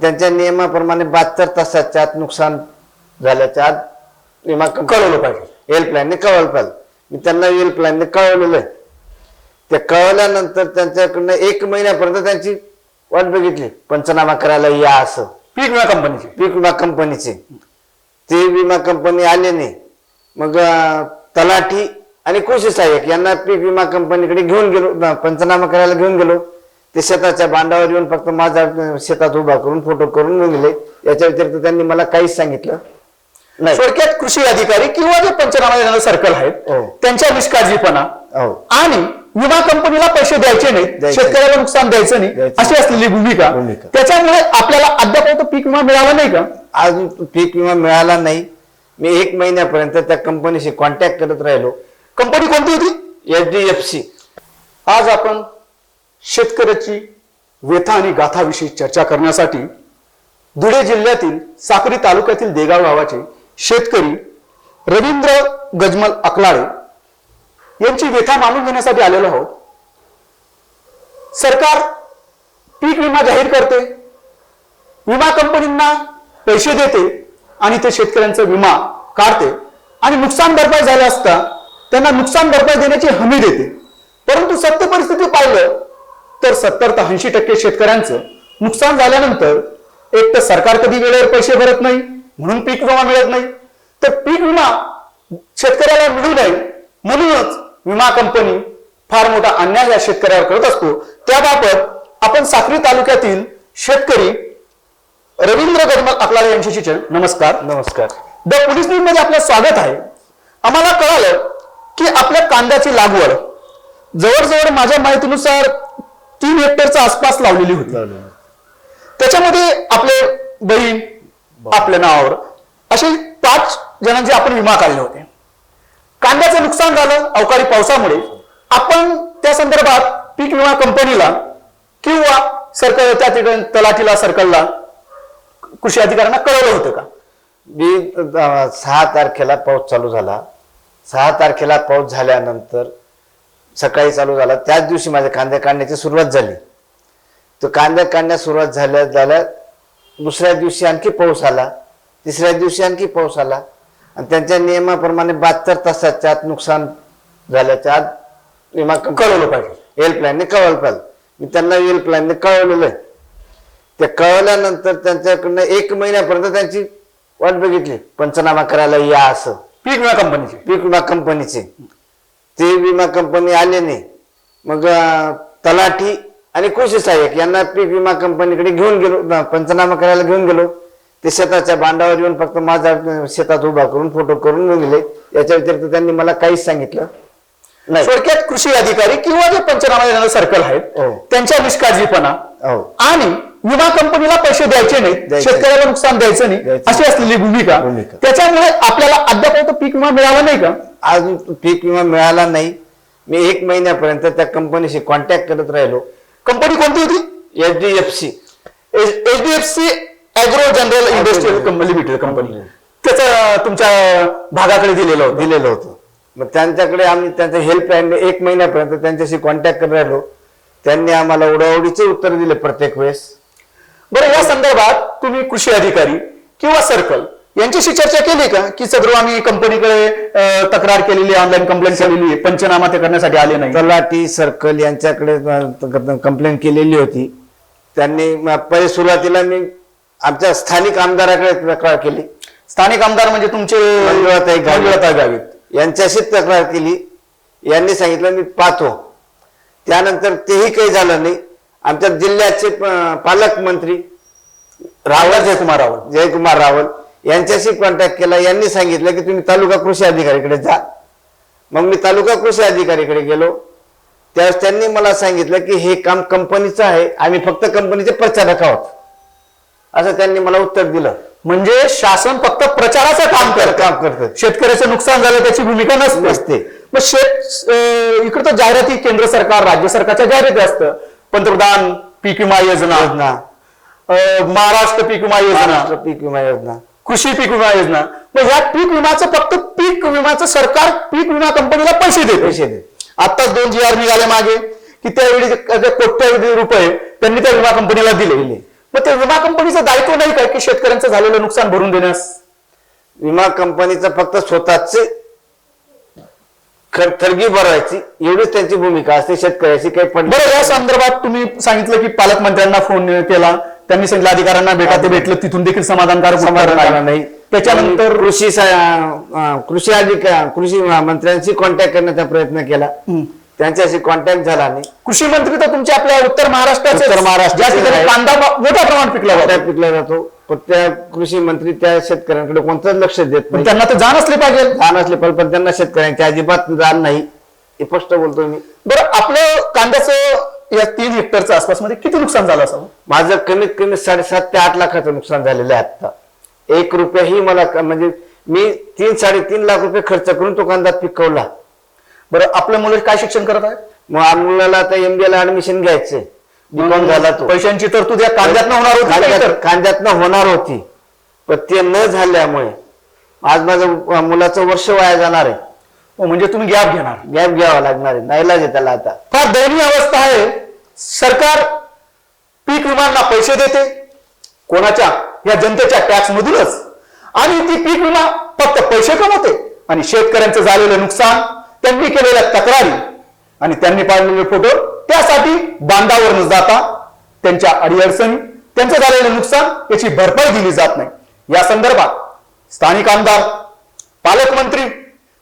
त्यांच्या नियमाप्रमाणे बहात्तर तासाच्या आत नुकसान झाल्याच्या आत विमा कळवलं पाहिजे. हेल्पलाईनने कळवलं पाहिजे. मी त्यांना हेल्पलाईनने कळवलेलं आहे. ते कळवल्यानंतर त्यांच्याकडनं एक महिन्यापर्यंत त्यांची वाट बघितली. पंचनामा करायला या असं. पीक विमा कंपनीची पीक विमा कंपनीचे ते विमा कंपनी आले नाही. मग तलाठी आणि कृषी सहाय्यक यांना पीक विमा कंपनीकडे घेऊन गेलो. पंचनामा करायला घेऊन गेलो. ते शेताच्या बांधावर येऊन फक्त माझा शेतात उभा करून फोटो करून गेले याच्या व्यतिरिक्त त्यांनी मला काहीच सांगितलं नाही. थोडक्यात कृषी अधिकारी किंवा जे पंचनामा देणारे सर्कल आहेत हो. त्यांच्या निष्काळजीपणा हो. आणि विमा कंपनीला पैसे द्यायचे नाही द्यायचे. शेतकऱ्याला नुकसान द्यायचं नाही द्यायचं. अशी असलेली भूमिका. भूमिका. त्याच्यामुळे आपल्याला अद्याप पीक विमा मिळाला नाही का? अजून पीक विमा मिळाला नाही. मी एक महिन्यापर्यंत त्या कंपनीशी कॉन्टॅक्ट करत राहिलो. कंपनी कोणती होती? एच डी एफ सी आज आपण शेतकऱ्याची व्यथा आणि गाथाविषयी चर्चा करण्यासाठी धुळे जिल्ह्यातील साक्री तालुक्यातील देगाव गावाचे शेतकरी रवींद्र गजमल अकलाळे यांची व्यथा मानून घेण्यासाठी आलेलो आहोत. सरकार पीक विमा जाहीर करते विमा कंपनींना पैसे देते आणि ते शेतकऱ्यांचा विमा काढते आणि नुकसान भरपाई झाले असता त्यांना नुकसान भरपाई देण्याची हमी देते. परंतु सत्य परिस्थिती पाहिलं तर सत्तर ते ऐंशी टक्के शेतकऱ्यांचं नुकसान झाल्यानंतर एक तर सरकार कधी वेळेवर पैसे भरत नाही म्हणून पीक विमा मिळत नाही. तर पीक विमा शेतकऱ्याला मिळू नये म्हणूनच विमा कंपनी फार मोठा अन्याय या शेतकऱ्यावर करत असतो. त्याबाबत आपण साक्री तालुक्यातील शेतकरी रवींद्र गजमल अकलारे यांच्याशी नमस्कार. नमस्कार. द पोलीस न्यूजमध्ये आपलं स्वागत आहे. आम्हाला कळालं की आपल्या कांद्याची लागवड जवळजवळ माझ्या माहितीनुसार तीन हेक्टरच्या आसपास लावलेली होती. त्याच्यामध्ये आपले बहीण आपल्या नावावर असे पाच जणांचे आपण विमा काढले होते. कांद्याचं नुकसान झालं अवकाळी पावसामुळे. आपण त्या संदर्भात पीक विमा कंपनीला किंवा सरकार त्या ठिकाणी तलाठीला सर्कलला कृषी अधिकाऱ्यांना कळवलं होतं का? मी सहा तारखेला पाऊस चालू झाला. सहा तारखेला पाऊस झाल्यानंतर सकाळी चालू झाला. त्याच दिवशी माझ्या कांदे काढण्याची सुरुवात झाली. तो कांदे काढण्यास सुरुवात झाल्या झाल्या दुसऱ्या दिवशी आणखी पाऊस आला. तिसऱ्या दिवशी आणखी पाऊस आला. आणि त्यांच्या नियमाप्रमाणे बहात्तर तासाच्या आत नुकसान झाल्याच्या आत विमा कळवलं पाहिजे. हेल्पलाईनने कळवलं पाहिजे. मी त्यांना हेल्पलाईनने कळवलेलं आहे. ते कळवल्यानंतर त्यांच्याकडनं एक महिन्यापर्यंत त्यांची वाट बघितली. पंचनामा करायला या असं. पीक विमा कंपनीची पीक विमा कंपनीचे ते विमा कंपनी आले नाही मग तलाठी आणि कृषी सहाय्यक यांना पीक विमा कंपनीकडे घेऊन गेलो पंचनामा करायला घेऊन गेलो ते शेताच्या बांधावर येऊन फक्त माझा शेतात उभा करून फोटो करून घेऊन गेले याच्या व्यतिरिक्त त्यांनी मला काहीच सांगितलं नाही थोडक्यात कृषी अधिकारी किंवा जे पंचनामा देणारे सर्कल आहेत हो. त्यांच्या निष्काळजीपणा हो आणि विमा कंपनीला पैसे द्यायचे नाही. शेतकऱ्याला नुकसान द्यायचं नाही. अशी असलेली भूमिका. त्याच्यामुळे आपल्याला अद्याप पीक विमा मिळाला नाही का अजून पीक विमा मिळाला नाही. मी एक महिन्यापर्यंत त्या कंपनीशी कॉन्टॅक्ट करत राहिलो. कंपनी कोणती होती? H D F C HDFC agro general industrial limited company त्याचं तुमच्या भागाकडे दिलेलं होतं. दिलेलं होतं. मग त्यांच्याकडे आम्ही त्यांच्या हेल्पलाईन एक महिन्यापर्यंत त्यांच्याशी कॉन्टॅक्ट करत राहिलो. त्यांनी आम्हाला ओढाओढीचे उत्तर दिले प्रत्येक वेळेस. बरं या संदर्भात तुम्ही कृषी अधिकारी किंवा सर्कल यांच्याशी चर्चा केली का? की सदरू आम्ही कंपनीकडे तक्रार केलेली ऑनलाईन कंप्लेंट केलेली पंचनामा ते करण्यासाठी आले नाही. तलाठी सर्कल यांच्याकडे कंप्लेंट केलेली होती. त्यांनी पहिले सुरुवातीला मी आमच्या स्थानिक आमदाराकडे तक्रार केली. स्थानिक आमदार म्हणजे तुमचे गावित. गावित. यांच्याशी तक्रार केली. यांनी सांगितलं मी पाहतो. त्यानंतर तेही काही झालं नाही. आमच्या जिल्ह्याचे पालकमंत्री रावळ जयकुमार रावळ जयकुमार रावल. यांच्याशी कॉन्टॅक्ट केला यांनी सांगितलं की तुम्ही तालुका कृषी अधिकारीकडे जा. मग मी तालुका कृषी अधिकारीकडे गेलो. त्यावेळेस त्यांनी मला सांगितलं की हे काम कंपनीचं आहे आम्ही फक्त कंपनीचे प्रचारक आहोत. असं त्यांनी मला उत्तर दिलं. म्हणजे शासन फक्त प्रचाराचं काम करतं काम करतं शेतकऱ्याचं नुकसान झालं त्याची भूमिका नसते. मग शेत इकडं तर जाहिराती केंद्र सरकार राज्य सरकारच्या जाहिराती असतं. पंतप्रधान पीक विमा योजना. महाराष्ट्र पीक विमा योजना. पीक विमा योजना. कृषी पीक विमा योजना. मग ह्या पीक विमाचं फक्त पीक विमाचं सरकार पीक विमा कंपनीला पैसे देते. पैसे दे आताच दोन जी आर निघाले मागे की त्यावेळी कोट्यवधी रुपये त्यांनी त्या विमा कंपनीला दिले. मग ते विमा कंपनीचं दायित्व नाही काय की शेतकऱ्यांचं झालेलं नुकसान भरून देण्यास? विमा कंपनीचं फक्त स्वतःचे खर- थरगी भरवायची एवढीच त्यांची भूमिका असते शेतकऱ्याची काही पण बरं या संदर्भात तुम्ही सांगितलं की पालकमंत्र्यांना फोन केला. त्यांनी सांगितलं अधिकाऱ्यांना भेटा ते भेटलं तिथून देखील समाधानकारक उत्तर समाधान नाही. त्याच्यानंतर कृषी सा- अं, कृषी अधिकार कृषी मंत्र्यांशी कॉन्टॅक्ट करण्याचा प्रयत्न केला. त्यांच्याशी कॉन्टॅक्ट झाला नाही. कृषी मंत्री तर तुमच्या आपल्या उत्तर महाराष्ट्राचे उत्तर महाराष्ट्राचे ज्या ठिकाणी आहेत. कांदा म- मोठ्या प्रमाणात पिकला जातो. पिकला जातो. पण त्या कृषी मंत्री त्या शेतकऱ्यांकडे कोणतंच लक्ष देत पण नाही. त्यांना तर जाण असले पाहिजे. जाण असले पण पण त्यांना शेतकऱ्यांची अजिबात जाण नाही. हे स्पष्ट बोलतो मी. बरं आपलं कांद्याचं या तीन हेक्टरच्या आसपासमध्ये किती नुकसान झालं असावं माझं कमीत कमी साडेसात ते आठ लाखाचं नुकसान झालेलं आहे आता एक रुपयाही मला क- म्हणजे मी तीन साडेतीन लाख रुपये खर्च करून तो कांदा पिकवला. बरं आपल्या मुलं काय शिक्षण करत आहेत मग मुलाला आता एमबीए ला ऍडमिशन घ्यायचंय बीकॉम झाला तो. पैशांची तरतूद या कांद्यात होणार होती का इतर? कांद्यातनं होणार होती. पण ते न झाल्यामुळे आज माझं मुलाचं वर्ष वाया जाणार आहे. म्हणजे तुम्ही गॅप घेणार. गॅप घ्यावा लागणार आहे. नाईलाज आहे त्याला आता. फार दयनीय अवस्था आहे. सरकार पीक विमांना पैसे देते. कोणाच्या? या जनतेच्या टॅक्स मधूनच. आणि ती पीक विमा फक्त पैसे कमवते. आणि शेतकऱ्यांचं झालेलं नुकसान त्यांनी केलेल्या तक्रारी आणि त्यांनी पाळलेले फोटो त्यासाठी बांधावर न जाता. त्यांच्या अडीअडचणी त्यांचं झालेलं नुकसान याची भरपाई दिली जात नाही. या संदर्भात स्थानिक आमदार पालकमंत्री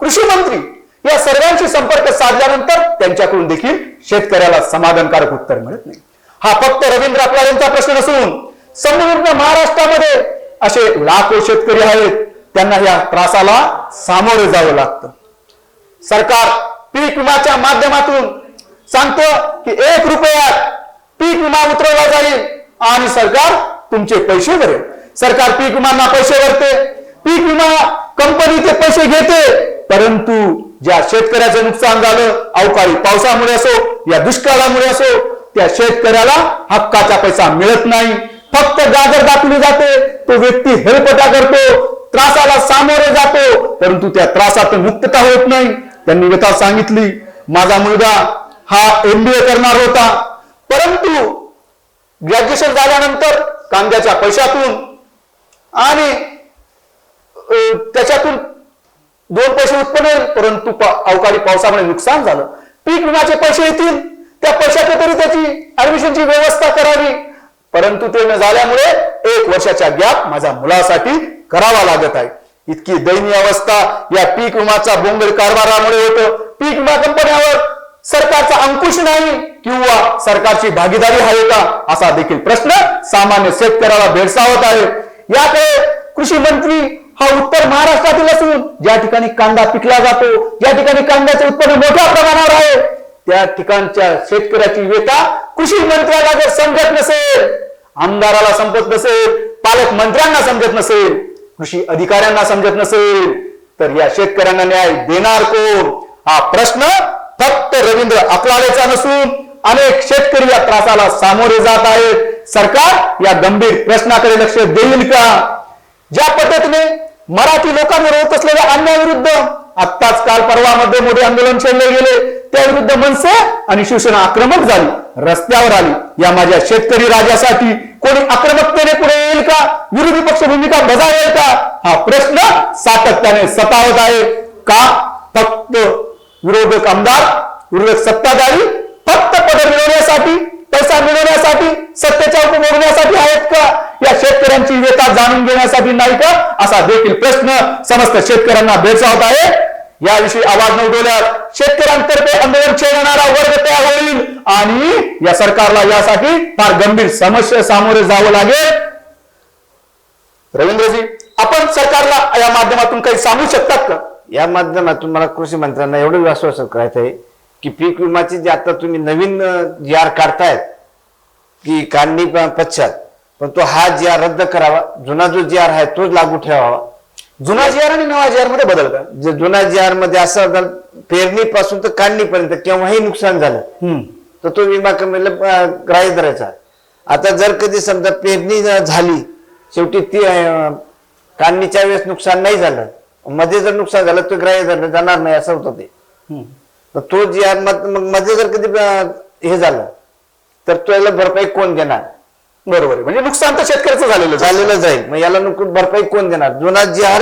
कृषी मंत्री या सर्वांशी संपर्क साधल्यानंतर त्यांच्याकडून देखील शेतकऱ्याला समाधानकारक उत्तर मिळत नाही. हा फक्त रवींद्र अकवाड यांचा प्रश्न नसून संपूर्ण महाराष्ट्रामध्ये असे लाखो शेतकरी आहेत. त्यांना या त्रासाला सामोरे जावं लागतं. सरकार पीक विमाच्या माध्यमातून सांगतं की एक रुपयात पीक विमा उतरवला जाईल आणि सरकार तुमचे पैसे भरेल. सरकार पीक विमांना पैसे भरते. पीक विमा कंपनी ते पैसे घेते. परंतु ज्या शेतकऱ्याचं नुकसान झालं अवकाळी पावसामुळे असो या दुष्काळामुळे असो त्या शेतकऱ्याला हक्काचा पैसा मिळत नाही. फक्त गाजर दाखवली जाते तो व्यक्ती हेलपटा करतो त्रासाला सामोरे जातो परंतु त्या त्रासातून मुक्तता होत नाही. त्यांनी व्यथा सांगितली माझा मुलगा हा एमबीए करणार होता. परंतु ग्रॅज्युएशन झाल्यानंतर कांद्याच्या पैशातून आणि त्याच्यातून दोन पैसे उत्पन्न येईल परंतु अवकाळी पावसामुळे नुकसान झालं. पीक विम्याचे पैसे येतील त्या पैशाचे तरी त्याची ऍडमिशनची व्यवस्था करावी. परंतु ते न झाल्यामुळे एक वर्षाच्या गॅप माझ्या मुलासाठी करावा लागत आहे. इतकी दयनीय अवस्था या पीक विमाचा बोंगल कारभारामुळे होतं. पीक विमा कंपन्यावर सरकारचा अंकुश नाही किंवा सरकारची भागीदारी आहे का असा देखील प्रश्न सामान्य शेतकऱ्याला भेडसावत आहे. याकडे कृषी मंत्री हा उत्तर महाराष्ट्रातील असून ज्या ठिकाणी कांदा पिकला जातो ज्या ठिकाणी कांद्याचे उत्पन्न मोठ्या प्रमाणावर आहे त्या ठिकाणच्या शेतकऱ्याची व्यथा कृषी मंत्र्याला जर समजत नसेल आमदाराला संपत नसेल पालकमंत्र्यांना समजत नसेल कृषी अधिकाऱ्यांना समजत नसेल तर या शेतकऱ्यांना न्याय देणार कोण? हा प्रश्न फक्त रवींद्र अकलालेचा नसून अनेक शेतकरी या त्रासाला सामोरे जात आहेत. सरकार या गंभीर प्रश्नाकडे लक्ष देईल का? ज्या पद्धतीने मराठी लोकांवर होत असलेल्या अन्यायाविरुद्ध आत्ताच काल परवामध्ये मोठे आंदोलन छेडले गेले. त्या विरुद्ध मनसे आणि शिवसेना आक्रमक झाली रस्त्यावर आली. या माझ्या शेतकरी राजासाठी कोणी आक्रमकतेने पुढे येईल का? विरोधी पक्ष भूमिका बजावेल का? हा प्रश्न सातत्याने सतावत आहे. का? फक्त विरोधक आमदार विरोधक सत्ताधारी फक्त पद मिळवण्यासाठी पैसा मिळवण्यासाठी सत्तेचा उपभोगण्यासाठी आहेत का? या शेतकऱ्यांची व्यथा जाणून घेण्यासाठी नाही का? असा देखील प्रश्न समस्त शेतकऱ्यांना भेडसावत आहे. याविषयी आवाज न उठवल्यास शेतकऱ्यांतर्फे आंदोलन छेडणारा वर्ग तयार होईल आणि या सरकारला यासाठी फार गंभीर समस्या सामोरे जावं लागेल. रवींद्रजी आपण सरकारला या माध्यमातून काही सांगू शकतात का? या माध्यमातून मला कृषी मंत्र्यांना एवढं आश्वासन करायचं आहे की पीक विमाची जे आता तुम्ही नवीन जी आर काढतायत की काढणी पश्चात पण तो हा जी आर रद्द करावा. जुना जो जी आर आहे तोच लागू ठेवावा. जुना जी आर आणि नवा जी आरमध्ये बदल का? जे जुना जी आरमध्ये असं झालं, पेरणीपासून तर काढणीपर्यंत केव्हाही नुकसान झालं तर तो विमा कंपनीला ग्राह्य धरायचा. आता जर कधी समजा पेरणी झाली शेवटी ती काढणीच्या वेळेस नुकसान नाही झालं मध्ये जर नुकसान झालं तर ग्राह्य धरलं जाणार नाही असं होतं ते. तर तो जी आर मग मध्ये जर कधी हे झालं तर त्याला भरपाई कोण देणार? बरोबर आहे. म्हणजे नुकसान तर शेतकऱ्याचं झालेलं. झालेलं जाईल. मग याला नुकून भरपाई कोण देणार? जुना जी हार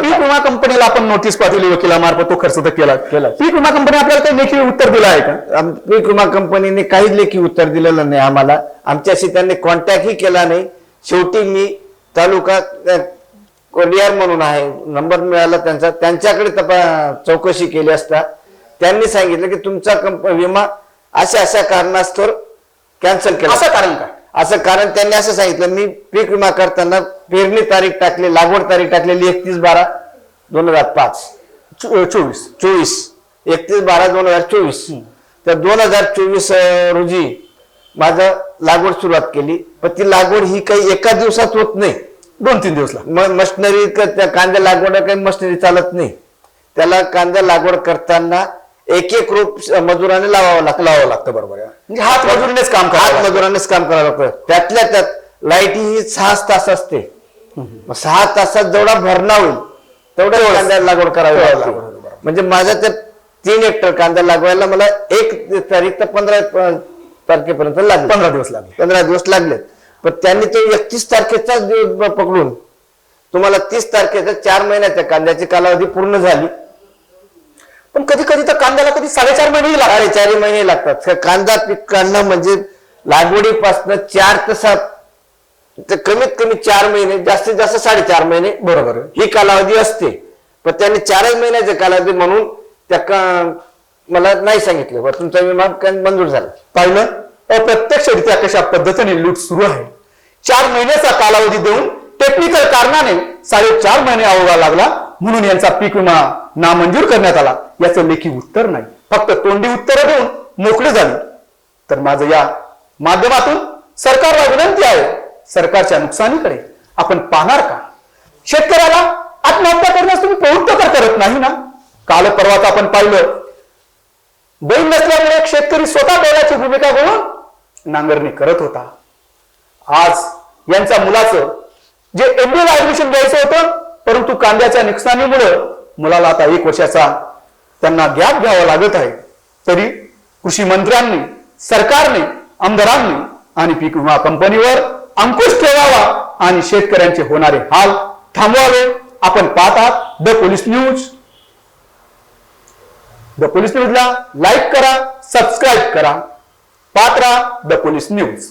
पीक विमा कंपनीला आपण नोटीस पाठवली वकिलामार्फत तो खर्च तर केला. केला. पीक विमा कंपनी आपल्याला काही लेखी उत्तर दिलं आहे का? आम- पीक विमा कंपनीने काहीच लेखी उत्तर दिलेलं नाही आम्हाला. आमच्याशी त्यांनी कॉन्टॅक्टही केला नाही. शेवटी मी तालुका अ, कोलियार म्हणून आहे. नंबर मिळाला त्यांचा. त्यांच्याकडे तपा चौकशी केली असता त्यांनी सांगितलं की तुमचा कंप विमा अशा अशा कारणास्तव कॅन्सल केला. असं कारण काय असं कारण त्यांनी असं सांगितलं मी पीक विमा करताना पेरणी तारीख टाकली लागवड तारीख टाकलेली एकतीस बारा दोन हजार पाच. चोवीस. चोवीस. एकतीस बारा दोन हजार चोवीस. तर दोन हजार चोवीस रोजी माझं लागवड सुरुवात केली. पण ती लागवड ही काही एका दिवसात होत नाही. दोन तीन दिवस लागले. म- मशिनरी क- त्या कांद्या लागवड काही मशिनरी चालत नाही. त्याला कांद्या लागवड करताना एक एक रोप मजुराने लावावं लागतं लावावं लागतं बरोबर आहे. म्हणजे हात मजुरीनेच काम हात करावं मजुरानेच काम करावं लागतं. त्यातल्या त्यात लाइट ही सहा तास असते. मग सहा तासात जेवढा भरणा होईल तेवढ्या कांद्या लागवड करावी तेवढं लागते. बरोबर. म्हणजे माझ्या त्या तीन हेक्टर कांदा लागवायला मला एक तारीख तर पंधरा प- तारखेपर्यंत लागली. पंधरा दिवस लागले. पंधरा दिवस लागले. पण त्यांनी तो एकतीस तारखेचाच दिवस ब- पकडून तुम्हाला तीस तारखेचा चार महिन्याच्या कांद्याची कालावधी पूर्ण झाली. पण कधी कधी तर कांद्याला कधी साडेचार महिने लागले साडेचारही महिने लागतात. कांदा पीक काढणं म्हणजे लागवडीपासून चार ते सात कमीत कमी चार महिने जास्तीत जास्त साडेचार महिने बरोबर. ही कालावधी असते. पण त्यांनी चारच महिन्याचे कालावधी म्हणून त्या का- मला नाही सांगितलं. बा तुमचा विमा मंजूर झाला? पाहिलं? अप्रत्यक्षरित्या कशा पद्धतीने लूट सुरू आहे. चार महिन्याचा कालावधी देऊन टेक्निकल कारणाने साडेचार महिने अवघा लागला. म्हणून यांचा पीक विमा नामंजूर करण्यात आला. याचं लेखी उत्तर नाही. फक्त तोंडी उत्तरं देऊन मोकळे झाले. तर माझं या माध्यमातून सरकारला विनंती आहे सरकारच्या नुकसानीकडे आपण पाहणार का? शेतकऱ्याला आत्महत्या करण्यास तुम्ही प्रवृत्त तर करत नाही ना? काल परवाच आपण पाहिलं बैल नसल्यामुळे एक शेतकरी स्वतः बैलाची भूमिका घेऊन नांगरणी करत होता. आज यांच्या मुलाचं जे एमबीला ऍडमिशन घ्यायचं होतं परंतु कांद्याच्या नुकसानीमुळं मुलाला आता एक वर्षाचा त्यांना गॅप घ्यावा लागत आहे. तरी कृषी मंत्र्यांनी सरकारने आमदारांनी आणि पीक विमा कंपनीवर अंकुश ठेवावा आणि शेतकऱ्यांचे होणारे हाल थांबवावे. आपण पाहतात the police news. The police न्यूजला लाईक करा सबस्क्राईब करा. पात्रा द पोलीस न्यूज.